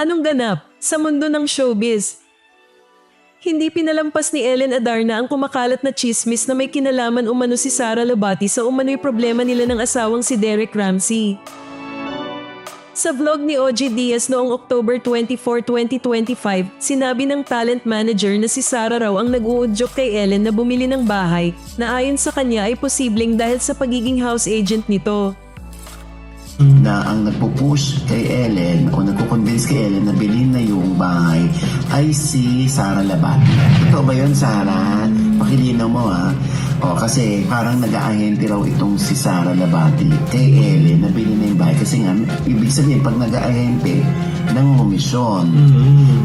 Anong ganap sa mundo ng showbiz? Hindi pinalampas ni Ellen Adarna ang kumakalat na chismis na may kinalaman umano si Sara Labati sa umano'y problema nila ng asawang si Derek Ramsey. Sa vlog ni OG Diaz noong October 24, 2025, sinabi ng talent manager na si Sara raw ang nag-uudyok kay Ellen na bumili ng bahay na ayon sa kanya ay posibleng dahil sa pagiging house agent nito. Na ang nagpo-push kay Ellen o nagko-convince kay Ellen na bilhin na yung bahay ay si Sara Labati. Totoo ba yun, Sara? Pakilinaw mo ha. O, kasi parang nag-aahente raw itong si Sara Labati kay Ellen na bilhin na yung bahay. Kasi nga, ibig sabihin, pag nag-aahente, nangungumisyon.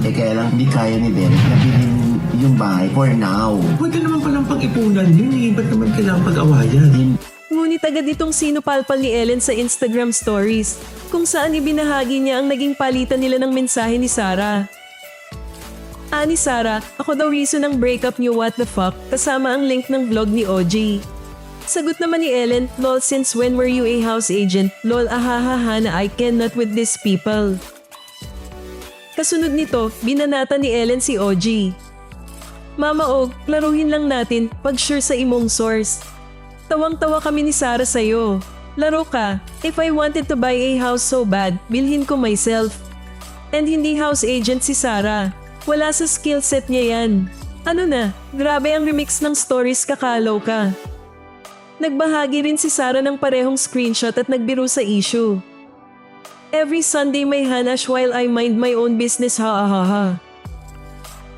Eh, kaya lang hindi kaya ni Derek na bilhin yung bahay for now. Pwede naman palang pag-ipunan yun eh. Ba't naman kailangan pag-awayan? Hindi Ngunit agad itong sinupalpal ni Ellen sa Instagram stories kung saan ibinahagi niya ang naging palitan nila ng mensahe ni Sarah. Ani Sarah, ako daw reason ng breakup niyo what the fuck kasama ang link ng vlog ni OG. Sagot naman ni Ellen, lol since when were you a house agent? Lol ahahaha na I cannot with these people. Kasunod nito, binanata ni Ellen si OG. Mama Og, laruhin lang natin pag sure sa imong source. Tawang-tawa kami ni Sarah sa'yo. Laro ka. If I wanted to buy a house so bad, bilhin ko myself. And hindi house agent si Sarah. Wala sa skill set niya yan. Ano na, grabe ang remix ng stories kakalaw ka. Nagbahagi rin si Sarah ng parehong screenshot at nagbiro sa issue. Every Sunday may hanash while I mind my own business ha ha ha ha.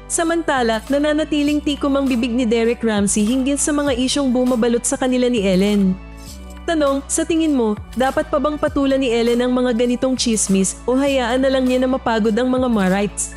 Samantala, nananatiling tikom ang bibig ni Derek Ramsey hinggil sa mga isyong bumabalot sa kanila ni Ellen. Tanong, sa tingin mo, dapat pa bang patulan ni Ellen ang mga ganitong chismis o hayaan na lang niya na mapagod ang mga Marites?